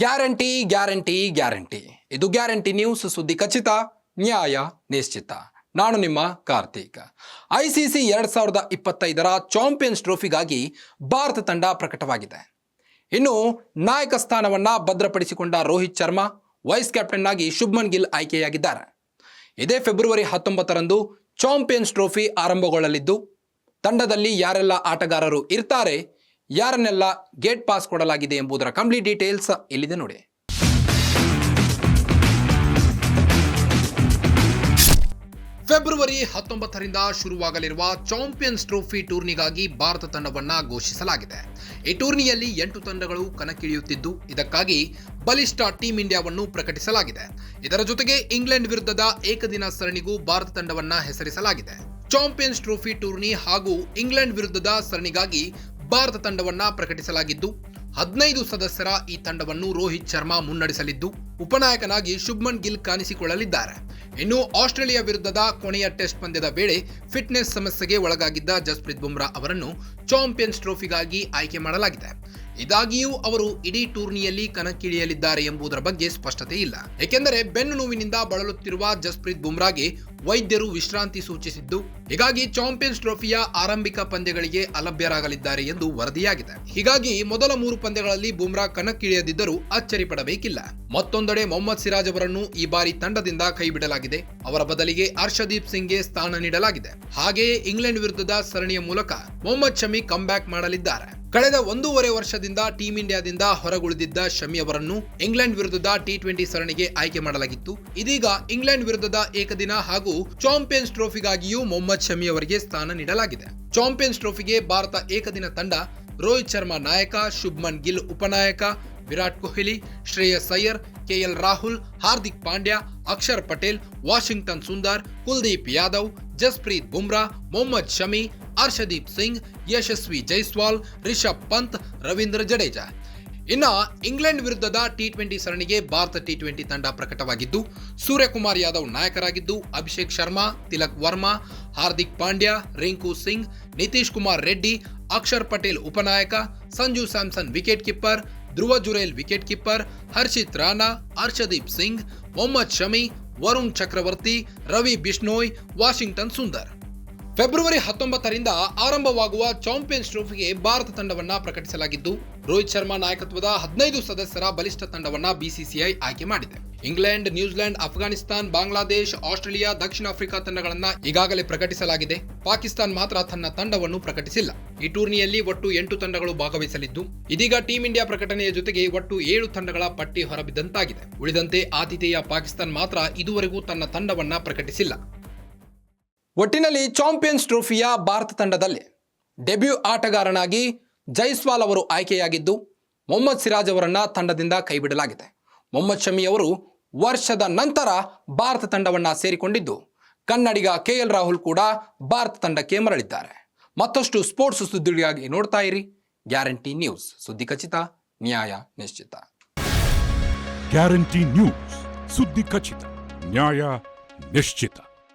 Guarantee guarantee guarantee. ಇದು guarantee news ಸುದ್ದಿ ಖಚಿತ, ನ್ಯಾಯ ನಿಶ್ಚಿತ. ನಾನು ನಿಮ್ಮ ಕಾರ್ತಿಕ್. ಐಸಿಸಿ ಎರಡ್ ಸಾವಿರದ ಇಪ್ಪತ್ತೈದರ ಚಾಂಪಿಯನ್ಸ್ ಟ್ರೋಫಿಗಾಗಿ ಭಾರತ ತಂಡ ಪ್ರಕಟವಾಗಿದೆ. ಇನ್ನು ನಾಯಕ ಸ್ಥಾನವನ್ನ ಭದ್ರಪಡಿಸಿಕೊಂಡ ರೋಹಿತ್ ಶರ್ಮಾ, ವೈಸ್ ಕ್ಯಾಪ್ಟನ್ ಆಗಿ ಶುಭ್ಮನ್ ಗಿಲ್ ಆಯ್ಕೆಯಾಗಿದ್ದಾರೆ. ಇದೇ ಫೆಬ್ರವರಿ ಹತ್ತೊಂಬತ್ತರಂದು ಚಾಂಪಿಯನ್ಸ್ ಟ್ರೋಫಿ ಆರಂಭಗೊಳ್ಳಲಿದ್ದು, ತಂಡದಲ್ಲಿ ಯಾರೆಲ್ಲ ಆಟಗಾರರು ಇರ್ತಾರೆ ಯಾರನ್ನೆಲ್ಲ ಗೇಟ್ ಪಾಸ್ ಕೊಡಲಾಗಿದೆ ಎಂಬುದರ ಕಂಪ್ಲೀಟ್ ಡೀಟೇಲ್ಸ್ ಇಲ್ಲಿದೆ ನೋಡಿ. ಫೆಬ್ರವರಿ ಹತ್ತೊಂಬತ್ತರಿಂದ ಶುರುವಾಗಲಿರುವ ಚಾಂಪಿಯನ್ಸ್ ಟ್ರೋಫಿ ಟೂರ್ನಿಗಾಗಿ ಭಾರತ ತಂಡವನ್ನು ಘೋಷಿಸಲಾಗಿದೆ. ಈ ಟೂರ್ನಿಯಲ್ಲಿ ಎಂಟು ತಂಡಗಳು ಕಣಕ್ಕಿಳಿಯುತ್ತಿದ್ದು, ಇದಕ್ಕಾಗಿ ಬಲಿಷ್ಠ ಟೀಂ ಇಂಡಿಯಾವನ್ನು ಪ್ರಕಟಿಸಲಾಗಿದೆ. ಇದರ ಜೊತೆಗೆ ಇಂಗ್ಲೆಂಡ್ ವಿರುದ್ಧದ ಏಕದಿನ ಸರಣಿಗೂ ಭಾರತ ತಂಡವನ್ನು ಹೆಸರಿಸಲಾಗಿದೆ. ಚಾಂಪಿಯನ್ಸ್ ಟ್ರೋಫಿ ಟೂರ್ನಿ ಹಾಗೂ ಇಂಗ್ಲೆಂಡ್ ವಿರುದ್ಧದ ಸರಣಿಗಾಗಿ ಭಾರತ ತಂಡವನ್ನ ಪ್ರಕಟಿಸಲಾಗಿದ್ದು, ಹದಿನೈದು ಸದಸ್ಯರ ಈ ತಂಡವನ್ನು ರೋಹಿತ್ ಶರ್ಮಾ ಮುನ್ನಡೆಸಲಿದ್ದು, ಉಪನಾಯಕನಾಗಿ ಶುಭ್ಮನ್ ಗಿಲ್ ಕಾಣಿಸಿಕೊಳ್ಳಲಿದ್ದಾರೆ. ಇನ್ನು ಆಸ್ಟ್ರೇಲಿಯಾ ವಿರುದ್ಧದ ಕೊನೆಯ ಟೆಸ್ಟ್ ಪಂದ್ಯದ ವೇಳೆ ಫಿಟ್ನೆಸ್ ಸಮಸ್ಯೆಗೆ ಒಳಗಾಗಿದ್ದ ಜಸ್ಪ್ರೀತ್ ಬುಮ್ರಾ ಅವರನ್ನು ಚಾಂಪಿಯನ್ಸ್ ಟ್ರೋಫಿಗಾಗಿ ಆಯ್ಕೆ ಮಾಡಲಾಗಿದೆ. ಇದಾಗಿಯೂ ಅವರು ಇಡೀ ಟೂರ್ನಿಯಲ್ಲಿ ಕಣಕ್ಕಿಳಿಯಲಿದ್ದಾರೆ ಎಂಬುದರ ಬಗ್ಗೆ ಸ್ಪಷ್ಟತೆ ಇಲ್ಲ. ಏಕೆಂದರೆ ಬೆನ್ನು ನೋವಿನಿಂದ ಬಳಲುತ್ತಿರುವ ಜಸ್ಪ್ರೀತ್ ಬುಮ್ರಾಗೆ ವೈದ್ಯರು ವಿಶ್ರಾಂತಿ ಸೂಚಿಸಿದ್ದು, ಹೀಗಾಗಿ ಚಾಂಪಿಯನ್ಸ್ ಟ್ರೋಫಿಯ ಆರಂಭಿಕ ಪಂದ್ಯಗಳಿಗೆ ಅಲಭ್ಯರಾಗಲಿದ್ದಾರೆ ಎಂದು ವರದಿಯಾಗಿದೆ. ಹೀಗಾಗಿ ಮೊದಲ ಮೂರು ಪಂದ್ಯಗಳಲ್ಲಿ ಬುಮ್ರಾ ಕಣಕ್ಕಿಳಿಯದಿದ್ದರೂ ಅಚ್ಚರಿ ಪಡಬೇಕಿಲ್ಲ ಮತ್ತೊಂದೆಡೆ ಮೊಹಮ್ಮದ್ ಸಿರಾಜ್ ಅವರನ್ನು ಈ ಬಾರಿ ತಂಡದಿಂದ ಕೈಬಿಡಲಾಗಿದೆ. ಅವರ ಬದಲಿಗೆ ಹರ್ಷದೀಪ್ ಸಿಂಗ್ಗೆ ಸ್ಥಾನ ನೀಡಲಾಗಿದೆ. ಹಾಗೆಯೇ ಇಂಗ್ಲೆಂಡ್ ವಿರುದ್ಧದ ಸರಣಿಯ ಮೂಲಕ ಮೊಹಮ್ಮದ್ ಶಮಿ ಬ್ಯಾಕ್ ಮಾಡಲಿದ್ದಾರೆ. ಕಳೆದ ಒಂದೂವರೆ ವರ್ಷದಿಂದ ಟೀಂ ಇಂಡಿಯಾದಿಂದ ಹೊರಗುಳಿದಿದ್ದ ಶಮಿ ಅವರನ್ನು ಇಂಗ್ಲೆಂಡ್ ವಿರುದ್ಧದ ಟಿ ಟ್ವೆಂಟಿ ಸರಣಿಗೆ ಆಯ್ಕೆ ಮಾಡಲಾಗಿತ್ತು. ಇದೀಗ ಇಂಗ್ಲೆಂಡ್ ವಿರುದ್ಧದ ಏಕದಿನ ಹಾಗೂ ಚಾಂಪಿಯನ್ಸ್ ಟ್ರೋಫಿಗಾಗಿಯೂ ಮೊಹಮ್ಮದ್ ಶಮಿ ಅವರಿಗೆ ಸ್ಥಾನ ನೀಡಲಾಗಿದೆ. ಚಾಂಪಿಯನ್ಸ್ ಟ್ರೋಫಿಗೆ ಭಾರತ ಏಕದಿನ ತಂಡ, ರೋಹಿತ್ ಶರ್ಮಾ ನಾಯಕ, ಶುಭ್ಮನ್ ಗಿಲ್ ಉಪನಾಯಕ, ವಿರಾಟ್ ಕೊಹ್ಲಿ, ಶ್ರೇಯಸ್ ಅಯ್ಯರ್, ಕೆಎಲ್ ರಾಹುಲ್, ಹಾರ್ದಿಕ್ ಪಾಂಡ್ಯ, ಅಕ್ಷರ್ ಪಟೇಲ್, ವಾಷಿಂಗ್ಟನ್ ಸುಂದರ್, ಕುಲ್ದೀಪ್ ಯಾದವ್, ಜಸ್ಪ್ರೀತ್ ಬುಮ್ರಾ, ಮೊಹಮ್ಮದ್ ಶಮಿ, ಅರ್ಷದೀಪ್ ಸಿಂಗ್, ಯಶಸ್ವಿ ಜೈಸ್ವಾಲ್, ರಿಷಬ್ ಪಂತ್, ರವೀಂದ್ರ ಜಡೇಜಾ. ಇನ್ನ ಇಂಗ್ಲೆಂಡ್ ವಿರುದ್ಧದ ಟಿ ಟ್ವೆಂಟಿ ಸರಣಿಗೆ ಭಾರತ ಟಿ ಟ್ವೆಂಟಿ ತಂಡ ಪ್ರಕಟವಾಗಿದ್ದು, ಸೂರ್ಯಕುಮಾರ್ ಯಾದವ್ ನಾಯಕರಾಗಿದ್ದು, Abhishek Sharma, Tilak Varma, Hardik Pandya, Rinku Singh, Nitish Kumar Reddy, Axar Patel ಉಪನಾಯಕ, Sanju Samson wicket keeper, Dhruv Jurel wicket keeper, Harshit Rana, Harshdeep Singh, Mohammed Shami, Varun Chakravarthy, Ravi Bishnoi, Washington Sundar. February ಹತ್ತೊಂಬತ್ತರಿಂದ ಆರಂಭವಾಗುವ ಚಾಂಪಿಯನ್ಸ್ ಟ್ರೋಫಿಗೆ ಭಾರತ ತಂಡವನ್ನ ಪ್ರಕಟಿಸಲಾಗಿದ್ದು, ರೋಹಿತ್ ಶರ್ಮಾ ನಾಯಕತ್ವದ ಹದಿನೈದು ಸದಸ್ಯರ ಬಲಿಷ್ಠ ತಂಡವನ್ನ ಬಿಸಿಸಿಐ ಆಯ್ಕೆ ಮಾಡಿದೆ. England, New Zealand Afghanistan Bangladesh, Australia, ದಕ್ಷಿಣ ಆಫ್ರಿಕಾ ತಂಡಗಳನ್ನ ಈಗಾಗಲೇ ಪ್ರಕಟಿಸಲಾಗಿದೆ. ಪಾಕಿಸ್ತಾನ್ ಮಾತ್ರ ತನ್ನ ತಂಡವನ್ನು ಪ್ರಕಟಿಸಿಲ್ಲ. ಈ ಟೂರ್ನಿಯಲ್ಲಿ ಒಟ್ಟು ಎಂಟು ತಂಡಗಳು ಭಾಗವಹಿಸಲಿದ್ದು, ಇದೀಗ ಟೀಂ ಇಂಡಿಯಾ ಪ್ರಕಟಣೆಯ ಜೊತೆಗೆ ಒಟ್ಟು ಏಳು ತಂಡಗಳ ಪಟ್ಟಿ ಹೊರಬಿದ್ದಂತಾಗಿದೆ. ಉಳಿದಂತೆ ಆತಿಥೇಯ ಪಾಕಿಸ್ತಾನ್ ಮಾತ್ರ ಇದುವರೆಗೂ ತನ್ನ ತಂಡವನ್ನ ಪ್ರಕಟಿಸಿಲ್ಲ. ಒಟ್ಟಿನಲ್ಲಿ ಚಾಂಪಿಯನ್ಸ್ ಟ್ರೋಫಿಯ ಭಾರತ ತಂಡದಲ್ಲಿ ಡೆಬ್ಯೂ ಆಟಗಾರನಾಗಿ ಜೈಸ್ವಾಲ್ ಅವರು ಆಯ್ಕೆಯಾಗಿದ್ದು, ಮೊಹಮ್ಮದ್ ಸಿರಾಜ್ ಅವರನ್ನು ತಂಡದಿಂದ ಕೈಬಿಡಲಾಗಿದೆ. ಮೊಹಮ್ಮದ್ ಶಮಿ ಅವರು ವರ್ಷದ ನಂತರ ಭಾರತ ತಂಡವನ್ನು ಸೇರಿಕೊಂಡಿದ್ದು, ಕನ್ನಡಿಗ ಕೆ ಎಲ್ ರಾಹುಲ್ ಕೂಡ ಭಾರತ ತಂಡಕ್ಕೆ ಮರಳಿದ್ದಾರೆ. ಮತ್ತಷ್ಟು ಸ್ಪೋರ್ಟ್ಸ್ ಸುದ್ದಿಗಾಗಿ ನೋಡ್ತಾ ಇರಿ. Guarantee news. ಸುದ್ದಿ ಖಚಿತ, ನ್ಯಾಯ ನಿಶ್ಚಿತ. Guarantee news. ಸುದ್ದಿ ಖಚಿತ, ನ್ಯಾಯ ನಿಶ್ಚಿತ.